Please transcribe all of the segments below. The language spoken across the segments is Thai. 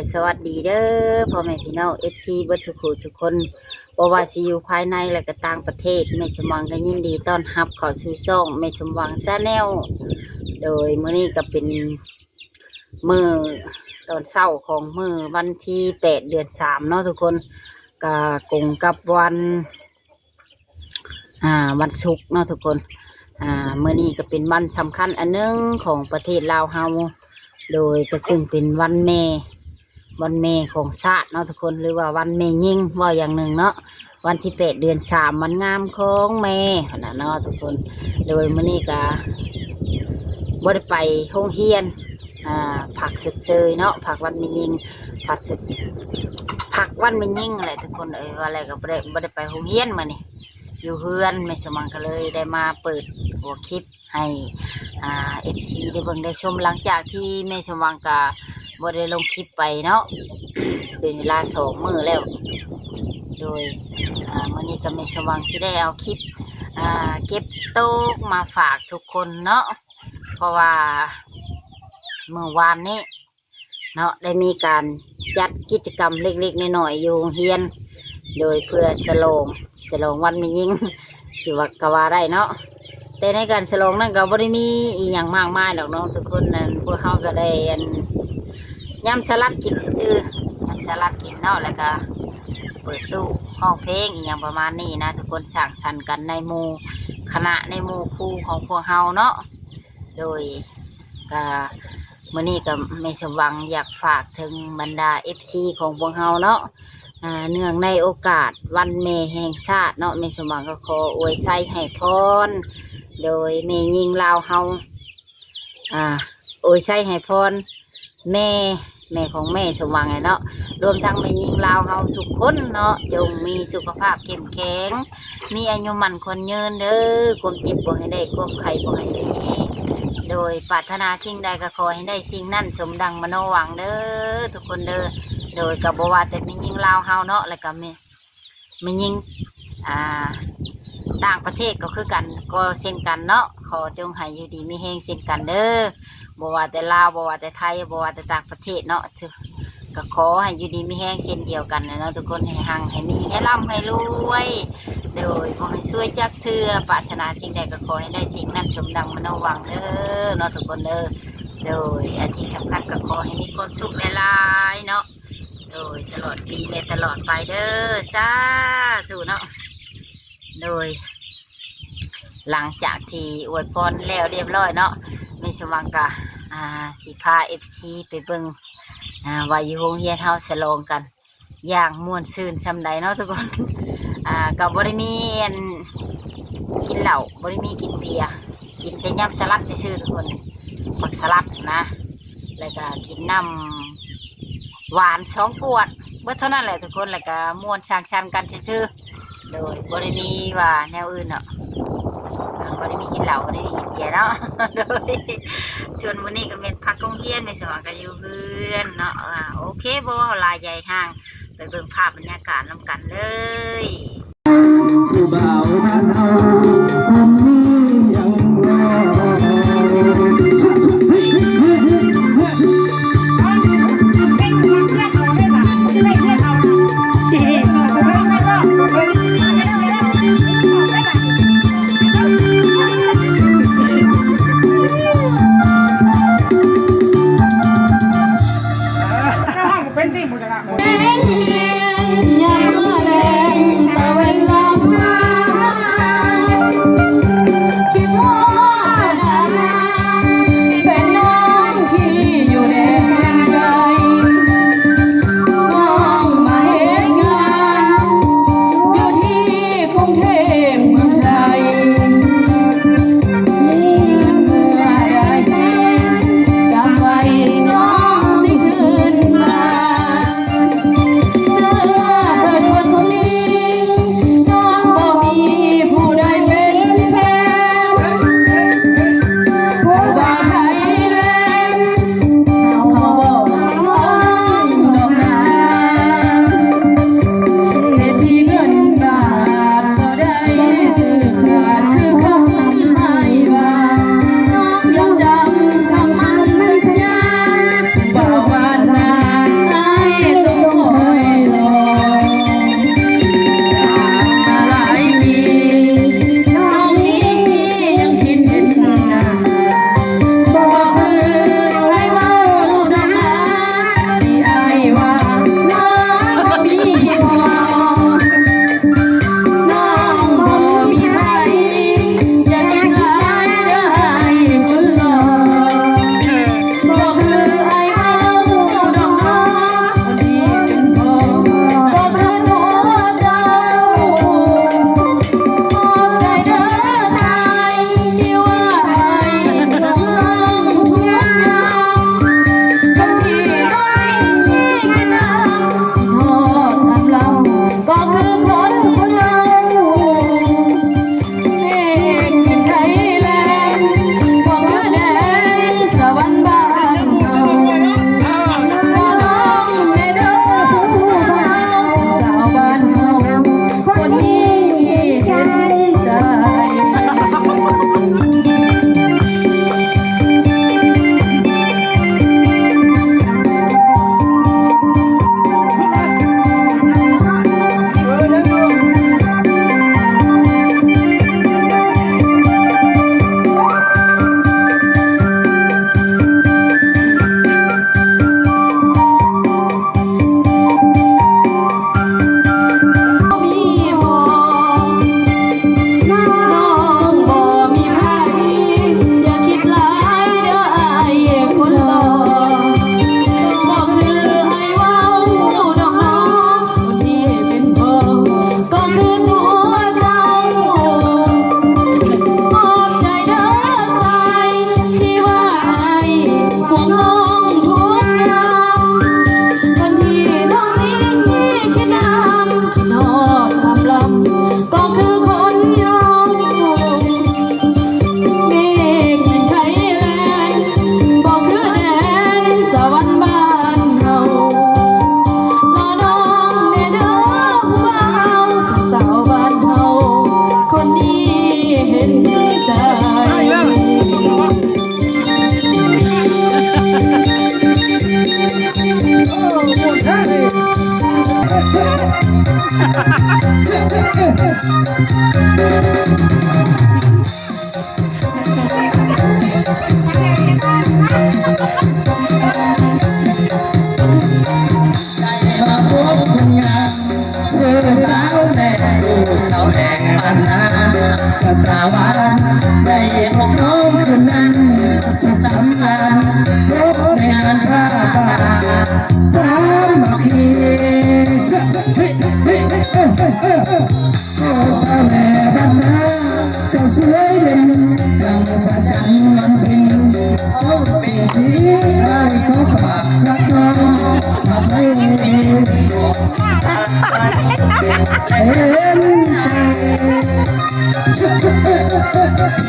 และสวัสดีเด้อพ่อแม่พี่น้อง FC เบิดทุกผู้ทุกคนบว่าสิอยู่ภายในและก็ต่างประเทศแม่สมหวังก็ยินดีต้อนรับเข้าสู่ช่องแม่สมหวังซาแนลโดยมื้อนี้ก็เป็นมื้อตอนเช้าของมื้อวันที่8เดือน3เนาะทุกคนก็กงกับวันอ่าวันศุกร์เนาะทุกคนอ่ามื้อนี้ก็เป็นวันสำคัญอันหนึงของประเทศลาวเฮาโดยก็ซึ่งเป็นวันแม่ วันแม่ของชาติเนาะทุกคนหรือว่าวันแม่ยิ่งว่าอย่างหนึ่งเนาะวันที่แปดเดือนสามวันงามของแม่ขนาดเนาะทุกคนโดยมื้อนี้ก็บ่ได้ไปโรงเรียนอ่าผักสุดเชยเนาะผักวันแม่ยิ่งผักสุดผักวันแม่ยิ่งอะไรทุกคนเอ้ยว่าอะไรก็บ่ได้บ่ได้ไปโรงเรียนมื้อนี้อยู่เฮือนแม่สมังก็เลยได้มาเปิดหัวคลิปให้อ่าเอฟซีได้เบิ่งได้ชมหลังจากที่แม่สมังกา บ่ได้ลงคลิปไปเนาะเป็นเวลาสองมือแล้ว โดยอ่ามื้อนี้ก็แม่สมหวังสิได้เอาคลิปเก็บโต๊ะมาฝากทุกคนเนาะเพราะว่าเมื่อวานนี้เนาะได้มีการจัดกิจกรรมเล็กๆน้อยๆอยู่เรียน โดยเพื่อสโลงสโลงวันม่ยิ่งสิว่ากวาได้เนาะแต่ในการฉลงนั่นก็บ่ได้มีอีหยังมากมายหรอกน้องทุกคนนั่นพวกเขาก็ได้อัน ยำสลัดกินซื่อยำสลัดกินเนาะแล้วก็เปิดตู้ห้องเพลงอีหยังประมาณนี้นะทุกคนสั่งสรรกันในหมู่คณะในหมู่ครูของพวกเฮาเนาะโดยก็มื้อนี้ก็ไม่สมหวังอยากฝากถึงบรรดา FC ของพวกเฮาเนาะอ่าเนื่องในโอกาสวันแม่แห่งชาติเนาะแม่สมังก็ขออวยไส้ให้พร โดยแม่ยิงลาวเฮาอ่าอ้ยใช่ให้พร แม่แม่ของแม่สมหวังไงเนาะรวมทั้งแม่ยิงลาวเฮาทุกคนเนาะจงมีสุขภาพเข้มแข็ง มีอายุมันคนยืนเด้อความเจ็บบ่วยให้ได้ความไข้บ่วยให้มีโดยปรารถนาสิ่งใดก็ขอให้ได้สิ่งนั้นสมดังมโนหวังเด้อทุกคนเด้อโดยกับบว่าแต่แม่ยิงลาวเฮาเนาะแล้วก็แม่แม่ยิงอ่าต่างประเทศก็คือกันก็เช่นกันเนาะขอจงให้อยู่ดีมีแห้งเช่นกันเด้อ บว่าแต่ลาวบว่าแต่ไทยบว่าแต่ต่างประเทศเนาะถือก็ขอให้อยู่ดีมีแห้งเช่นเดียวกันนะเนาะทุกคนให้หังให้มีให้ร่ำให้รวยโดยขอให้ช่วยจับเทือปรารถนาสิ่งใดก็ขอให้ได้สิ่งนั้นสมดังมโนหวังเด้อเนาะทุกคนเด้อโดยอาที่สำคัญก็ขอให้มีความสุขหลายๆเนาะโดยตลอดปีและตลอดไปเด้อสาธุเนาะโดย หลังจากที่อวยพรแล้วเรียบร้อยเนาะไม่สวังกะ อ่าสิพาเอฟซีไปเบิงอ่าวายู่โรงเรียนเฮาสลองกัน อย่างม่วนซื่นซำใดเนาะทุกคน อ่ากับบริมีนกินเหล้าบริมีกินเบียร์กินแต่ยำสลัดซื่อๆทุกคนผักสลัดนะ แล้วก็กินน้ำหวานสองขวดเมื่อเท่านั้นแหละทุกคนแล้วก็ม่วนช่างชันกันซื่อๆโดยบริมีว่าแนวอื่นเนาะ อ่าบริมีกินเหล้าได้มีกินเบียร์เนาะโดยชวนมื้อนี้ก็เป็นพักกงเฮียนในสว่างกันอยู่เพื่อนเนาะอ่าโอเคบ่ลายใหญ่ห่าง ไปเบิ่งภาพบรรยากาศนำกันเลยผู้บ่าวบ้านเฮา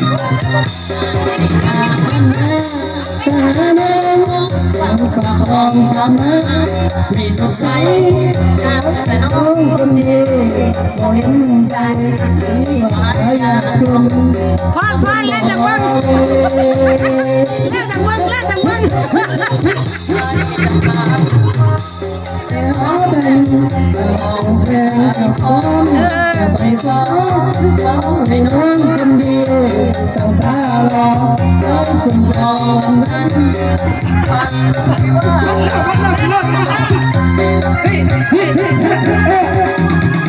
ใจแต่น้องยังฝากรองทำให้มีสดใสครับแต่น้องคนดีบ่เห็นใจที่ว่าอยากจนพอพอแล้วจังเบิ้งแล้วจังเบิ้งแล้วจังเบิ้งแต่หาแต่งแต่มองแพงกับพร้อมจะไปฟ้องขอให้น้องคนดีตั้งตา รอน้องจนรอวันนั้นกิ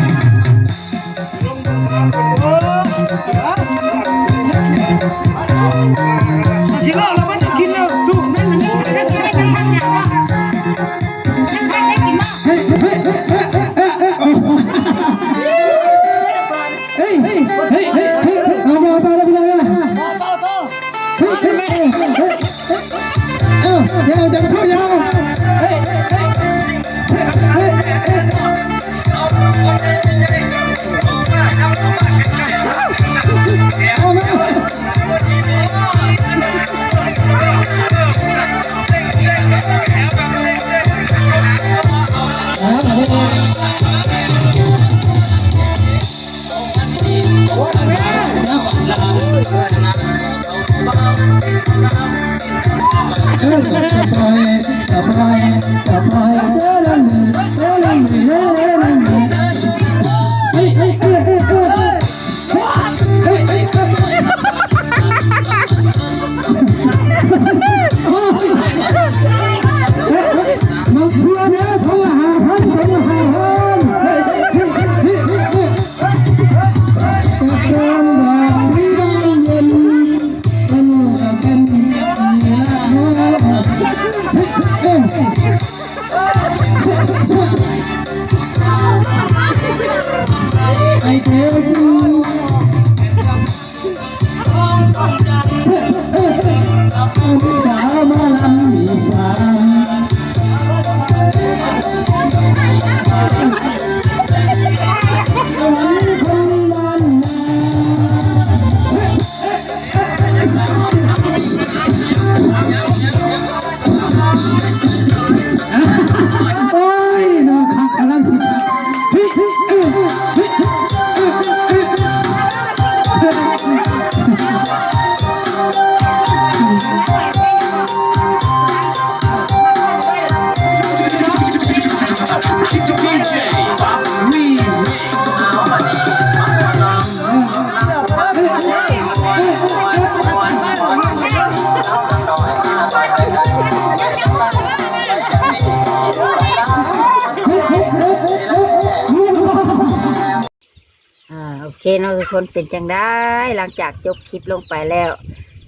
เคเนาะทุกคนเป็นจังได้หลังจากจบคลิปลงไปแล้ว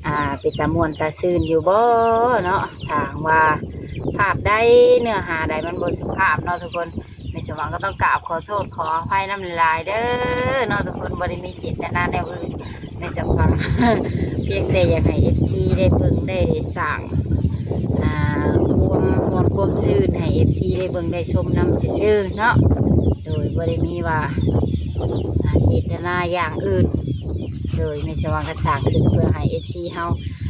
อ่าเป็นตามวนตาซื่นอยู่บ่เนาะถามว่าภาพใดเนื้อหาใดมันบนสุภาพเนาะทุกคนในสมองก็ต้องกราบขอโทษขออภัยน้ำลายเด้อเนาะทุกคนบริมีจิตนาแนวอื่นในสมองเพียงแต่อยากให้เอฟซีได้เบิ่งได้สั่งอ่าความมวลความซื่นให้เอฟซีได้เบิ่งได้ชมนำซื่อเนาะโดยบริมีว่า เจตนาอย่างอื่น โดยไม่สว่างกระสางขึ้นเพื่อให้เอฟซีเฮา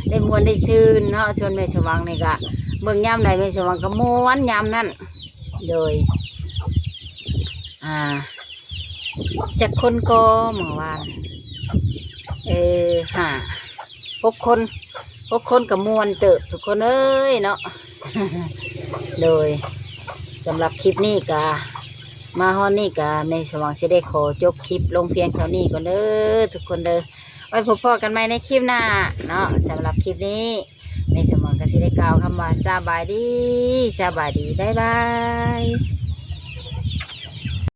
ได้มวนได้ซื่นเนาะชวนไม่สว่างนี่ก็เบิ่งย่ำใดไม่สว่างก็ม้วนย่ำนั่นโดย อ่าจากคนก็เมื่อวานเออห้าหกคนหกคนกับมวนเติบทุกคนเอ้ยเนาะโดยสำหรับคลิปนี้ก็ มาฮอนนี่กะในสว่างสิได้ขอจบคลิปลงเพียงเท่านี้ก่อนเด้อทุกคนเด้อไว้พบพอกันใหม่ในคลิปหน้าเนาะสำหรับคลิปนี้ในสว่างก็สิได้กล่าวคำว่าสบายดีสบายดีบ๊ายบาย